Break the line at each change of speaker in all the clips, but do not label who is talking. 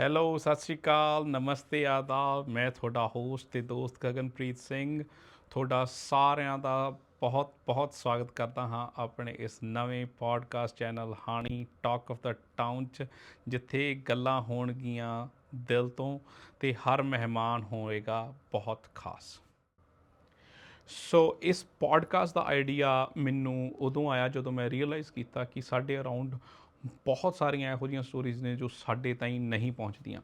Hello ਸਤਿ ਸ਼੍ਰੀ ਅਕਾਲ, ਨਮਸਤੇ, ਆਦਾਬ। ਮੈਂ ਤੁਹਾਡਾ ਹੋਸਟ ਤੇ ਦੋਸਤ ਗਗਨਪ੍ਰੀਤ ਸਿੰਘ। ਤੁਹਾਡਾ ਸਾਰਿਆਂ ਦਾ ਬਹੁਤ ਬਹੁਤ ਸਵਾਗਤ ਕਰਦਾ ਹਾਂ ਆਪਣੇ ਇਸ ਨਵੇਂ podcast channel Haani talk of the town ਚ, ਜਿੱਥੇ ਗੱਲਾਂ ਹੋਣਗੀਆਂ ਦਿਲ ਤੋਂ ਤੇ ਹਰ ਮਹਿਮਾਨ ਹੋਏਗਾ ਬਹੁਤ ਖਾਸ। ਸੋ ਇਸ ਪੋਡਕਾਸਟ ਦਾ ਆਈਡੀਆ ਮੈਨੂੰ ਉਦੋਂ ਆਇਆ ਜਦੋਂ ਮੈਂ ਰੀਅਲਾਈਜ਼ ਕੀਤਾ ਕਿ ਸਾਡੇ ਅਰਾਊਂਡ ਬਹੁਤ ਸਾਰੀਆਂ ਇਹੋ ਜਿਹੀਆਂ ਸਟੋਰੀਜ਼ ਨੇ ਜੋ ਸਾਡੇ ਤਾਈਂ ਨਹੀਂ ਪਹੁੰਚਦੀਆਂ।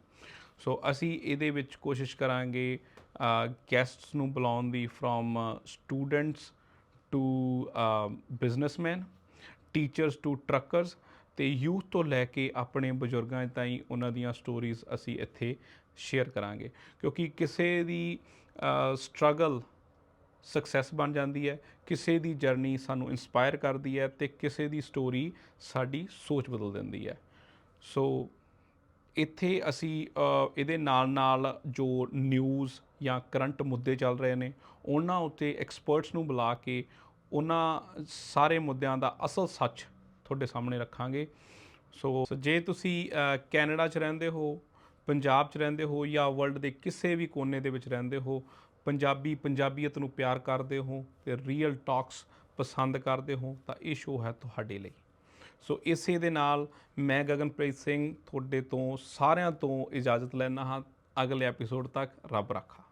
ਸੋ ਅਸੀਂ ਇਹਦੇ ਵਿੱਚ ਕੋਸ਼ਿਸ਼ ਕਰਾਂਗੇ ਗੈਸਟਸ ਨੂੰ ਬੁਲਾਉਣ ਦੀ from students to businessman teachers to truckers ਤੇ ਯੂਥ ਤੋਂ ਲੈ ਕੇ ਆਪਣੇ ਬਜ਼ੁਰਗਾਂ ਤਾਈਂ ਉਹਨਾਂ ਦੀਆਂ ਸਟੋਰੀਜ਼ ਅਸੀਂ ਇੱਥੇ ਸ਼ੇਅਰ ਕਰਾਂਗੇ। ਕਿਉਂਕਿ ਕਿਸੇ ਦੀ ਸਟਰਗਲ ਸਕਸੈਸ ਬਣ ਜਾਂਦੀ ਹੈ। ਕਿਸੇ ਦੀ ਜਰਨੀ ਸਾਨੂੰ ਇਨਸਪਾਇਰ ਕਰਦੀ ਹੈ ਤੇ ਕਿਸੇ ਦੀ ਸਟੋਰੀ ਸਾਡੀ ਸੋਚ ਬਦਲ ਦਿੰਦੀ ਹੈ। ਸੋ ਇੱਥੇ ਅਸੀਂ ਇਹਦੇ ਨਾਲ ਨਾਲ ਜੋ ਨਿਊਜ਼ ਜਾਂ ਕਰੰਟ ਮੁੱਦੇ ਚੱਲ ਰਹੇ ਨੇ, ਉਹਨਾਂ ਉੱਤੇ ਐਕਸਪਰਟਸ ਨੂੰ ਬੁਲਾ ਕੇ ਉਹਨਾਂ ਸਾਰੇ ਮੁੱਦਿਆਂ ਦਾ ਅਸਲ ਸੱਚ ਤੁਹਾਡੇ ਸਾਹਮਣੇ ਰੱਖਾਂਗੇ। ਸੋ ਜੇ ਤੁਸੀਂ ਕੈਨੇਡਾ 'ਚ ਰਹਿੰਦੇ ਹੋ, ਪੰਜਾਬ 'ਚ ਰਹਿੰਦੇ ਹੋ ਜਾਂ ਵਰਲਡ ਦੇ ਕਿਸੇ ਵੀ ਕੋਨੇ ਦੇ ਵਿੱਚ ਰਹਿੰਦੇ ਹੋ ਪੰਜਾਬੀ ਪੰਜਾਬੀਅਤ ਨੂੰ ਪਿਆਰ ਕਰਦੇ ਹੋ ਤੇ ਰੀਅਲ ਟਾਕਸ ਪਸੰਦ ਕਰਦੇ ਹੋ, ਤਾਂ ਇਹ ਸ਼ੋਅ ਹੈ ਤੁਹਾਡੇ ਲਈ। ਸੋ ਇਸੇ ਦੇ ਨਾਲ ਮੈਂ ਗਗਨਪ੍ਰੀਤ ਸਿੰਘ, ਤੁਹਾਡੇ ਤੋਂ ਸਾਰਿਆਂ ਤੋਂ ਇਜਾਜ਼ਤ ਲੈਣਾ ਹਾਂ। ਅਗਲੇ ਐਪੀਸੋਡ ਤੱਕ ਰੱਬ ਰੱਖਾ।